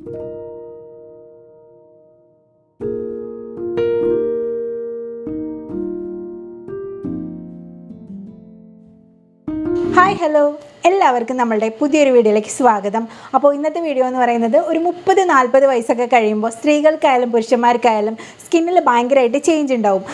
Hi hello എല്ലാവർക്കും നമ്മളുടെ പുതിയൊരു വീഡിയോയിലേക്ക് സ്വാഗതം. അപ്പോൾ ഇന്നത്തെ വീഡിയോ എന്ന് പറയുന്നത് ഒരു മുപ്പത് നാൽപ്പത് വയസ്സൊക്കെ കഴിയുമ്പോൾ സ്ത്രീകൾക്കായാലും പുരുഷന്മാർക്കായാലും സ്കിന്നിൽ ഭയങ്കരമായിട്ട് ചേഞ്ച് ഉണ്ടാവും.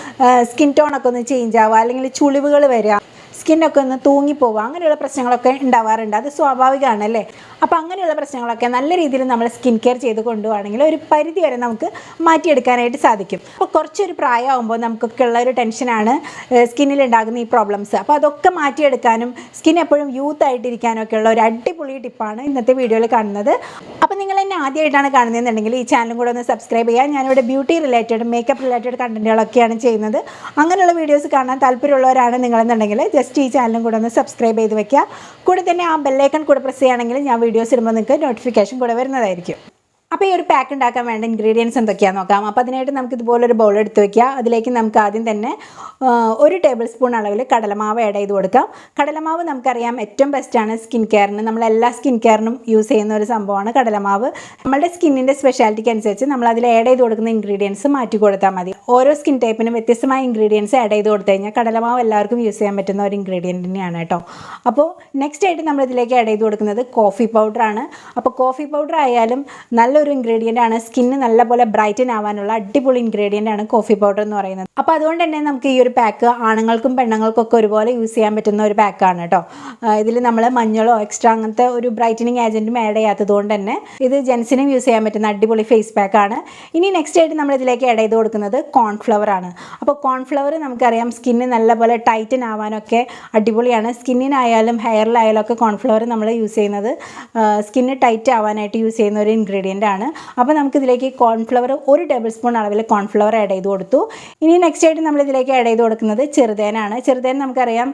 സ്കിൻ ടോണൊക്കെ ഒന്ന് ചേഞ്ച് ആവുക അല്ലെങ്കിൽ ചുളിവുകൾ വരിക സ്കിന്നൊക്കെ ഒന്ന് തൂങ്ങിപ്പോവുക അങ്ങനെയുള്ള പ്രശ്നങ്ങളൊക്കെ ഉണ്ടാവാറുണ്ട്. അത് സ്വാഭാവികമാണ് അല്ലേ? അപ്പോൾ അങ്ങനെയുള്ള പ്രശ്നങ്ങളൊക്കെ നല്ല രീതിയിൽ നമ്മൾ സ്കിൻ കെയർ ചെയ്ത് കൊണ്ടുപോകുകയാണെങ്കിൽ ഒരു പരിധി വരെ നമുക്ക് മാറ്റിയെടുക്കാനായിട്ട് സാധിക്കും. അപ്പോൾ കുറച്ചൊരു പ്രായമാകുമ്പോൾ നമുക്കൊക്കെ ഉള്ള ഒരു ടെൻഷനാണ് സ്കിന്നിൽ ഉണ്ടാകുന്ന ഈ പ്രോബ്ലംസ് അപ്പോൾ അതൊക്കെ മാറ്റിയെടുക്കാനും സ്കിൻ എപ്പോഴും യൂത്ത് ആയിട്ടിരിക്കാനും ഒക്കെ ഉള്ള ഒരു അടിപൊളി ടിപ്പാണ് ഇന്നത്തെ വീഡിയോയിൽ കാണുന്നത്. അപ്പോൾ നിങ്ങൾ എന്നെ ആദ്യമായിട്ടാണ് കാണുന്നതെന്നുണ്ടെങ്കിൽ ഈ ചാനലും കൂടെ ഒന്ന് സബ്സ്ക്രൈബ് ചെയ്യുക. ഞാനിവിടെ ബ്യൂട്ടി റിലേറ്റഡ് മേക്കപ്പ് റിലേറ്റഡ് കണ്ടന്റുകളൊക്കെയാണ് ചെയ്യുന്നത്. അങ്ങനെയുള്ള വീഡിയോസ് കാണാൻ താല്പര്യമുള്ളവരാണ് നിങ്ങളെന്നുണ്ടെങ്കിൽ ജസ്റ്റ് ഈ ചാനലും കൂടെ ഒന്ന് സബ്സ്ക്രൈബ് ചെയ്ത് വെക്കുക. കൂടെ തന്നെ ആ ബെല്ലൈക്കൺ കൂടെ പ്രസ് ചെയ്യുകയാണെങ്കിൽ ഞാൻ വീഡിയോസ് ഇടുമ്പോൾ നിങ്ങൾക്ക് നോട്ടിഫിക്കേഷൻ കൂടെ വരുന്നതായിരിക്കും. അപ്പോൾ ഈ ഒരു പാക്ക് ഉണ്ടാക്കാൻ വേണ്ട ഇൻഗ്രീഡിയൻസ് എന്തൊക്കെയാണെന്ന് നോക്കാം. അപ്പോൾ അതിനായിട്ട് നമുക്ക് ഇതുപോലൊരു ബൗൾ എടുത്ത് വെക്കുക. അതിലേക്ക് നമുക്ക് ആദ്യം തന്നെ ഒരു ടേബിൾ സ്പൂൺ അളവിൽ കടലമാവ് ആഡ് ചെയ്ത് കൊടുക്കാം. കടലമാവ് നമുക്കറിയാം ഏറ്റവും ബെസ്റ്റാണ് സ്കിൻ കെയറിന് നമ്മൾ എല്ലാ സ്കിൻ കെയറിനും യൂസ് ചെയ്യുന്ന ഒരു സംഭവമാണ് കടലമാവ്. നമ്മുടെ സ്കിന്നിന്റെ സ്പെഷ്യാലിറ്റിക്ക് അനുസരിച്ച് നമ്മൾ അതിൽ ആഡ് ചെയ്ത് കൊടുക്കുന്ന ഇൻഗ്രീഡിയൻസ് മാറ്റി കൊടുത്താൽ മതി. ഓരോ സ്കിൻ ടൈപ്പിനും വ്യത്യസ്തമായ ഇൻഗ്രീഡിയൻസ് ആഡ് ചെയ്ത് കൊടുത്തു കഴിഞ്ഞാൽ കടലമാവ് എല്ലാവർക്കും യൂസ് ചെയ്യാൻ പറ്റുന്ന ഒരു ഇൻഗ്രീഡിയന്റ് തന്നെയാണ് കേട്ടോ. അപ്പോൾ നെക്സ്റ്റ് ആയിട്ട് നമ്മൾ ഇതിലേക്ക് ആഡ് ചെയ്ത് കൊടുക്കുന്നത് കോഫി പൗഡറാണ് അപ്പോൾ കോഫി പൗഡർ ആയാലും നല്ലൊരു ഇൻഗ്രീഡിയന്റ് ആണ്. സ്കിന്ന് നല്ലപോലെ ബ്രൈറ്റൻ ആവാനുള്ള അടിപൊളി ഇൻഗ്രീഡിയന്റ് ആണ് കോഫി പൗഡർ എന്ന് പറയുന്നത്. അപ്പോൾ അതുകൊണ്ട് തന്നെ നമുക്ക് ഈ ഒരു പാക്ക് ആണുങ്ങൾക്കും പെണ്ണുങ്ങൾക്കും ഒക്കെ ഒരുപോലെ യൂസ് ചെയ്യാൻ പറ്റുന്ന ഒരു പാക്കാണ് കേട്ടോ ഇതിൽ നമ്മൾ മഞ്ഞളോ എക്സ്ട്രാ അങ്ങനത്തെ ഒരു ബ്രൈറ്റനിങ് ഏജന്റും ആഡ് ചെയ്യാത്തത് കൊണ്ട് തന്നെ ഇത് ജെൻസിനും യൂസ് ചെയ്യാൻ പറ്റുന്ന അടിപൊളി ഫേസ് പാക്കാണ് ഇനി നെക്സ്റ്റ് ആയിട്ട് നമ്മൾ ഇതിലേക്ക് ആഡ് ചെയ്ത് കൊടുക്കുന്നത് കോൺഫ്ലവർ ആണ്. അപ്പോൾ കോൺഫ്ലവർ നമുക്കറിയാം സ്കിന്ന് നല്ലപോലെ ടൈറ്റൻ ആവാനൊക്കെ അടിപൊളിയാണ്. സ്കിന്നിനായാലും ഹെയറിലായാലും ഒക്കെ കോൺഫ്ലവർ നമ്മൾ യൂസ് ചെയ്യുന്നത് സ്കിന്ന് ടൈറ്റ് ആവാനായിട്ട് യൂസ് ചെയ്യുന്ന ഒരു ഇൻഗ്രീഡിയന്റ് ആണ്. അപ്പോൾ നമുക്ക് ഇതിലേക്ക് കോൺഫ്ലവർ ഒരു ടേബിൾ സ്പൂൺ അളവിൽ കോൺഫ്ലവർ ആഡ് ചെയ്ത് കൊടുത്തു. ഇനി നെക്സ്റ്റ് ആയിട്ട് നമ്മൾ ഇതിലേക്ക് ആഡ് ചെയ്ത് കൊടുക്കുന്നത് ചെറുതേനാണ്. ചെറുതേൻ നമുക്കറിയാം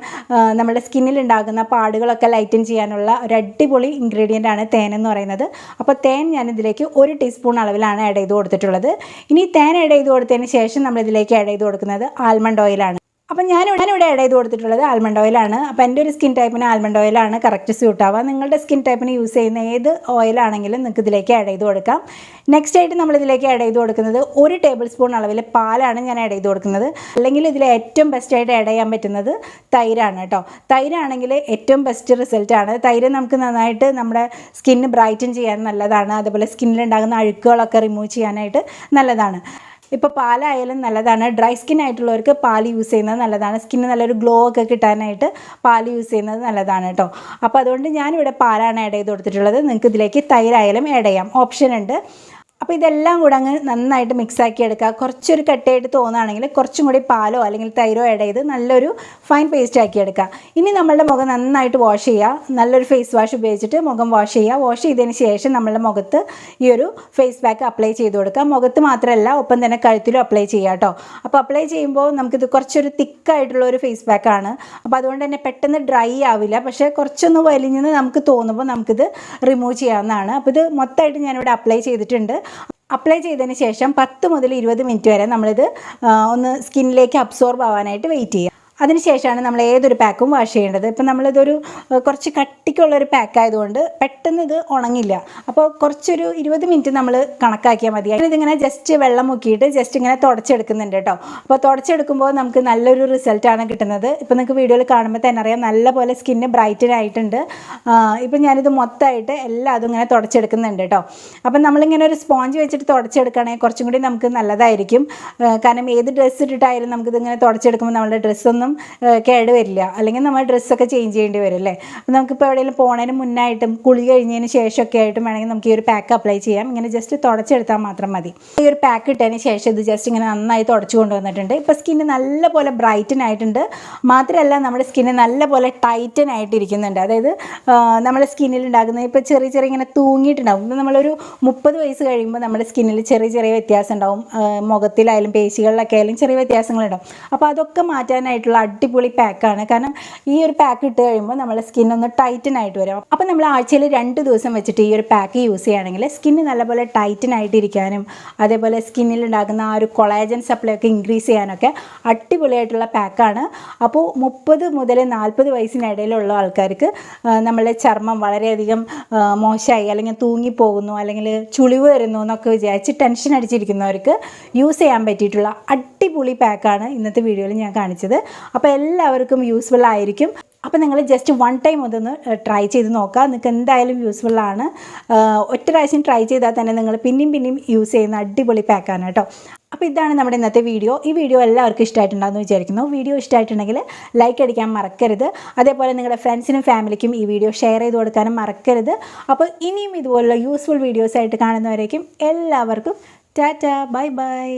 നമ്മുടെ സ്കിന്നിൽ ഉണ്ടാകുന്ന പാടുകളൊക്കെ ലൈറ്റൻ ചെയ്യാനുള്ള ഒരു അടിപൊളി ഇൻഗ്രീഡിയന്റ് ആണ് തേൻ എന്ന് പറയുന്നത്. അപ്പോൾ തേൻ ഞാൻ ഇതിലേക്ക് ഒരു ടീസ്പൂൺ അളവിലാണ് ആഡ് ചെയ്ത് കൊടുത്തിട്ടുള്ളത്. ഇനി തേൻ ആഡ് ചെയ്ത് കൊടുത്തതിന് ശേഷം നമ്മൾ ഇതിലേക്ക് ആഡ് ചെയ്ത് കൊടുക്കുന്നത് ആൽമണ്ട് ഓയിലാണ് അപ്പം ഞാൻ ഞാനിവിടെ ആഡ് ചെയ്ത് കൊടുത്തിട്ടുള്ളത് ആൽമണ്ട് ഓയിലാണ് അപ്പോൾ എന്റെ ഒരു സ്കിൻ ടൈപ്പിന് ആൽമണ്ട് ഓയിലാണ് കറക്റ്റ് സ്യൂട്ട് ആവുക നിങ്ങളുടെ സ്കിൻ ടൈപ്പിന് യൂസ് ചെയ്യുന്ന ഏത് ഓയിലാണെങ്കിലും നിങ്ങൾക്ക് ഇതിലേക്ക് ആഡ് ചെയ്ത് കൊടുക്കാം. നെക്സ്റ്റ് ആയിട്ട് നമ്മൾ ഇതിലേക്ക് ആഡ് ചെയ്ത് കൊടുക്കുന്നത് ഒരു ടേബിൾ സ്പൂൺ അളവിൽ പാലാണ് ഞാൻ ആഡ് ചെയ്ത് കൊടുക്കുന്നത്. അല്ലെങ്കിൽ ഇതിൽ ഏറ്റവും ബെസ്റ്റ് ആയിട്ട് ആഡ് ചെയ്യാൻ പറ്റുന്നത് തൈരാണ് കേട്ടോ. തൈരാണെങ്കിൽ ഏറ്റവും ബെസ്റ്റ് റിസൾട്ടാണ് തൈര് നമുക്ക് നന്നായിട്ട് നമ്മുടെ സ്കിന്ന് ബ്രൈറ്റൻ ചെയ്യാൻ നല്ലതാണ്. അതുപോലെ സ്കിന്നിലുണ്ടാകുന്ന അഴുക്കുകളൊക്കെ റിമൂവ് ചെയ്യാനായിട്ട് നല്ലതാണ്. ഇപ്പോൾ പാലായാലും നല്ലതാണ്. ഡ്രൈ സ്കിൻ ആയിട്ടുള്ളവർക്ക് പാൽ യൂസ് ചെയ്യുന്നത് നല്ലതാണ്. സ്കിന്ന് നല്ലൊരു ഗ്ലോ ഒക്കെ കിട്ടാനായിട്ട് പാൽ യൂസ് ചെയ്യുന്നത് നല്ലതാണ് കേട്ടോ അപ്പോൾ അതുകൊണ്ട് ഞാനിവിടെ പാലാണ് ആഡ് ചെയ്ത് കൊടുത്തിട്ടുള്ളത്. നിങ്ങൾക്ക് ഇതിലേക്ക് തൈരായാലും ആഡ് ചെയ്യാം. ഓപ്ഷൻ ഉണ്ട്. അപ്പോൾ ഇതെല്ലാം കൂടെ അങ്ങ് നന്നായിട്ട് മിക്സാക്കി എടുക്കുക. കുറച്ചൊരു കട്ടയായിട്ട് തോന്നുകയാണെങ്കിൽ കുറച്ചും കൂടി പാലോ അല്ലെങ്കിൽ തൈരോ ആഡ് ചെയ്ത് നല്ലൊരു ഫൈൻ പേസ്റ്റ് ആക്കി എടുക്കുക. ഇനി നമ്മളുടെ മുഖം നന്നായിട്ട് വാഷ് ചെയ്യുക. നല്ലൊരു ഫേസ് വാഷ് ഉപയോഗിച്ചിട്ട് മുഖം വാഷ് ചെയ്യുക. വാഷ് ചെയ്തതിന് ശേഷം നമ്മളുടെ മുഖത്ത് ഈ ഒരു ഫേസ് പാക്ക് അപ്ലൈ ചെയ്ത് കൊടുക്കുക. മുഖത്ത് മാത്രമല്ല ഒപ്പം തന്നെ കഴുത്തിലും അപ്ലൈ ചെയ്യുക കേട്ടോ. അപ്പോൾ അപ്ലൈ ചെയ്യുമ്പോൾ നമുക്കിത് കുറച്ചൊരു തിക്കായിട്ടുള്ള ഒരു ഫേസ് പാക്കാണ് അപ്പോൾ അതുകൊണ്ട് തന്നെ പെട്ടെന്ന് ഡ്രൈ ആവില്ല. പക്ഷേ കുറച്ചൊന്ന് വലിഞ്ഞെന്ന് നമുക്ക് തോന്നുമ്പോൾ നമുക്കിത് റിമൂവ് ചെയ്യാവുന്നതാണ്. അപ്പോൾ ഇത് മൊത്തമായിട്ട് ഞാനിവിടെ അപ്ലൈ ചെയ്തിട്ടുണ്ട്. അപ്ലൈ ചെയ്തതിന് ശേഷം പത്ത് മുതൽ ഇരുപത് മിനിറ്റ് വരെ നമ്മളിത് ഒന്ന് സ്കിന്നിലേക്ക് അബ്സോർബ് ആവാനായിട്ട് വെയിറ്റ് ചെയ്യുക. അതിനുശേഷമാണ് നമ്മൾ ഏതൊരു പാക്കും വാഷ് ചെയ്യേണ്ടത്. ഇപ്പം നമ്മളിതൊരു കുറച്ച് കട്ടിക്കുള്ളൊരു പാക്ക് ആയതുകൊണ്ട് പെട്ടെന്ന് ഇത് ഉണങ്ങില്ല. അപ്പോൾ കുറച്ചൊരു ഇരുപത് മിനിറ്റ് നമ്മൾ കണക്കാക്കിയാൽ മതി. ഇതിങ്ങനെ ജസ്റ്റ് വെള്ളം മുക്കിയിട്ട് ജസ്റ്റ് ഇങ്ങനെ തുടച്ചെടുക്കുന്നുണ്ട് കേട്ടോ. അപ്പോൾ തുടച്ചെടുക്കുമ്പോൾ നമുക്ക് നല്ലൊരു റിസൾട്ടാണ് കിട്ടുന്നത്. ഇപ്പോൾ നിങ്ങൾക്ക് വീഡിയോയിൽ കാണുമ്പോൾ തന്നെ അറിയാം നല്ലപോലെ സ്കിന്ന് ബ്രൈറ്റൻ ആയിട്ടുണ്ട്. ഇപ്പം ഞാനിത് മൊത്തമായിട്ട് എല്ലാം അതും ഇങ്ങനെ തുടച്ചെടുക്കുന്നുണ്ട് കേട്ടോ. അപ്പം നമ്മളിങ്ങനെ ഒരു സ്പോഞ്ച് വെച്ചിട്ട് തുടച്ചെടുക്കുകയാണെങ്കിൽ കുറച്ചും കൂടി നമുക്ക് നല്ലതായിരിക്കും. കാരണം ഏത് ഡ്രസ്സ് ഇട്ടിട്ടായാലും നമുക്കിതിങ്ങനെ തുടച്ചെടുക്കുമ്പോൾ നമ്മുടെ ഡ്രസ്സൊന്നും കേട് വരില്ല. അല്ലെങ്കിൽ നമ്മൾ ഡ്രസ്സൊക്കെ ചേഞ്ച് ചെയ്യേണ്ടി വരും അല്ലേ? നമുക്കിപ്പോൾ എവിടെയെങ്കിലും പോണതിന് മുന്നായിട്ടും കുളി കഴിഞ്ഞതിന് ശേഷമൊക്കെ ആയിട്ടും വേണമെങ്കിൽ നമുക്ക് ഈ ഒരു പാക്ക് അപ്ലൈ ചെയ്യാം. ഇങ്ങനെ ജസ്റ്റ് തുടച്ചെടുത്താൽ മാത്രം മതി. ഈ ഒരു പാക്ക് ഇട്ടതിന് ശേഷം ഇത് ജസ്റ്റ് ഇങ്ങനെ നന്നായി തുടച്ചു കൊണ്ടുവന്നിട്ടുണ്ട്. ഇപ്പോൾ സ്കിന്ന് നല്ലപോലെ ബ്രൈറ്റൻ ആയിട്ടുണ്ട്. മാത്രമല്ല നമ്മുടെ സ്കിന്ന് നല്ലപോലെ ടൈറ്റൻ ആയിട്ടിരിക്കുന്നുണ്ട്. അതായത് നമ്മുടെ സ്കിന്നിൽ ഉണ്ടാകുന്ന ഇപ്പോൾ ചെറിയ ചെറിയ ഇങ്ങനെ തൂങ്ങിയിട്ടുണ്ടാകും ഇപ്പം നമ്മളൊരു മുപ്പത് വയസ്സ് കഴിയുമ്പോൾ നമ്മുടെ സ്കിന്നിൽ ചെറിയ ചെറിയ വ്യത്യാസം ഉണ്ടാവും. മുഖത്തിലായാലും പേശികളിലൊക്കെ ആയാലും ചെറിയ വ്യത്യാസങ്ങളുണ്ടാവും. അപ്പോൾ അതൊക്കെ മാറ്റാനായിട്ടുള്ള ആയിട്ടുള്ള അടിപൊളി പാക്കാണ്. കാരണം ഈ ഒരു പാക്ക് ഇട്ട് കഴിയുമ്പോൾ നമ്മുടെ സ്കിൻ ഒന്ന് ടൈറ്റൻ ആയിട്ട് വരും. അപ്പോൾ നമ്മൾ ആഴ്ചയിൽ രണ്ട് ദിവസം വെച്ചിട്ട് ഈ ഒരു പാക്ക് യൂസ് ചെയ്യുകയാണെങ്കിൽ സ്കിന്ന് നല്ലപോലെ ടൈറ്റൻ ആയിട്ട് ഇരിക്കാനും അതേപോലെ സ്കിന്നിൽ ഉണ്ടാകുന്ന ആ ഒരു കൊളാജൻ സപ്ലൈ ഒക്കെ ഇൻക്രീസ് ചെയ്യാനൊക്കെ അടിപൊളിയായിട്ടുള്ള പാക്കാണ്. അപ്പോൾ മുപ്പത് മുതൽ നാൽപ്പത് വയസ്സിനിടയിലുള്ള ആൾക്കാർക്ക് നമ്മളുടെ ചർമ്മം വളരെയധികം മോശമായി അല്ലെങ്കിൽ തൂങ്ങിപ്പോകുന്നു അല്ലെങ്കിൽ ചുളിവ് വരുന്നു എന്നൊക്കെ വിചാരിച്ച് ടെൻഷൻ അടിച്ചിരിക്കുന്നവർക്ക് യൂസ് ചെയ്യാൻ പറ്റിയിട്ടുള്ള അടിപൊളി പാക്കാണ് ഇന്നത്തെ വീഡിയോയിൽ ഞാൻ കാണിച്ചത്. അപ്പോൾ എല്ലാവർക്കും യൂസ്ഫുൾ ആയിരിക്കും. അപ്പോൾ നിങ്ങൾ ജസ്റ്റ് വൺ ടൈം അതൊന്ന് ട്രൈ ചെയ്ത് നോക്കുക. നിങ്ങൾക്ക് എന്തായാലും യൂസ്ഫുൾ ആണ്. ഒറ്റ പ്രാവശ്യം ട്രൈ ചെയ്താൽ തന്നെ നിങ്ങൾ പിന്നെയും പിന്നെയും യൂസ് ചെയ്യുന്ന അടിപൊളി പാക്കാണ് കേട്ടോ. അപ്പോൾ ഇതാണ് നമ്മുടെ ഇന്നത്തെ വീഡിയോ ഈ വീഡിയോ എല്ലാവർക്കും ഇഷ്ടമായിട്ടുണ്ടാകുമെന്ന് വിചാരിക്കുന്നു. വീഡിയോ ഇഷ്ടമായിട്ടുണ്ടെങ്കിൽ ലൈക്ക് അടിക്കാൻ മറക്കരുത്. അതേപോലെ നിങ്ങളുടെ ഫ്രണ്ട്സിനും ഫാമിലിക്കും ഈ വീഡിയോ ഷെയർ ചെയ്ത് കൊടുക്കാനും മറക്കരുത്. അപ്പോൾ ഇനിയും ഇതുപോലുള്ള യൂസ്ഫുൾ വീഡിയോസ് ആയിട്ട് കാണുന്നവരേക്കും എല്ലാവർക്കും ടാറ്റ ബൈ ബൈ